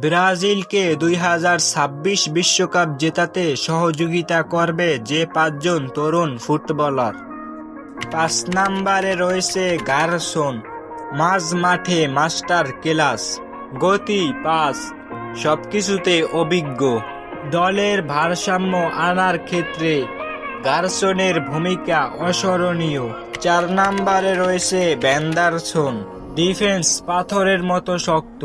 ব্রাজিলকে দুই বিশ্বকাপ জেতাতে সহযোগিতা করবে যে পাঁচজন তরুণ ফুটবলার। পাঁচ নম্বরে রয়েছে গারসন, মাঝ মাঠে মাস্টার ক্লাস, গতি, পাস, সবকিছুতে অভিজ্ঞ। দলের ভারসাম্য আনার ক্ষেত্রে গার্সনের ভূমিকা অস্মরণীয়। চার নম্বরে রয়েছে ব্যান্ডারসন, ডিফেন্স পাথরের মতো শক্ত।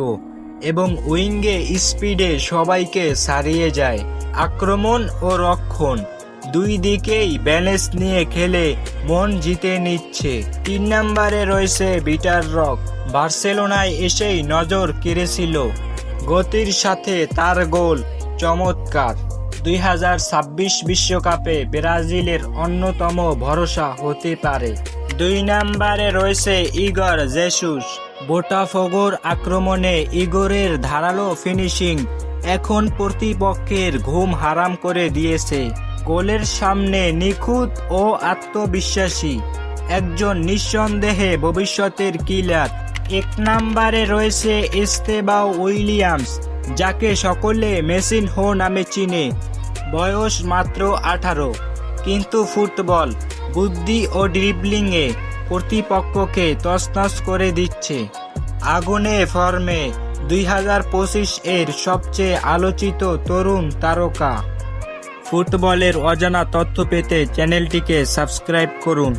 এবং উইঙ্গে স্পিডে সবাইকে সারিয়ে যায়। আক্রমণ ও রক্ষণ। দুই দিকেই ব্যালেন্স নিয়ে খেলে মন জিতে নিচ্ছে। তিন নম্বরে রয়েছে বিটার রক। বার্সেলোনায় এসেই নজর কেড়েছিল। গতির সাথে তার গোল চমৎকার। দুই হাজার ছাব্বিশ বিশ্বকাপে ব্রাজিলের অন্যতম ভরসা হতে পারে। দুই নম্বরে রয়েছে ইগর জেসুস। বোটাফোগোর আক্রমণে ইগোরের ধারালো ফিনিশিং এখন প্রতিপক্ষের ঘুম হারাম করে দিয়েছে। গোলের সামনে নিখুঁত ও আত্মবিশ্বাসী একজন নিঃসন্দেহে ভবিষ্যতের কিলার। এক নম্বরে রয়েছে ইস্তেবাও উইলিয়ামস, যাকে সকলে মেসিন হো নামে চিনে। বয়স মাত্র আঠারো, কিন্তু ফুটবল, বুদ্ধি ও ড্রিবলিংয়ে প্রতিপক্ষকে তছনছ করে দিচ্ছে। আগুনে ফর্মে দুই হাজার পঁচিশ এর সবচেয়ে আলোচিত তরুণ তারকা। ফুটবলের অজানা তথ্য পেতে চ্যানেলটিকে সাবস্ক্রাইব করুন।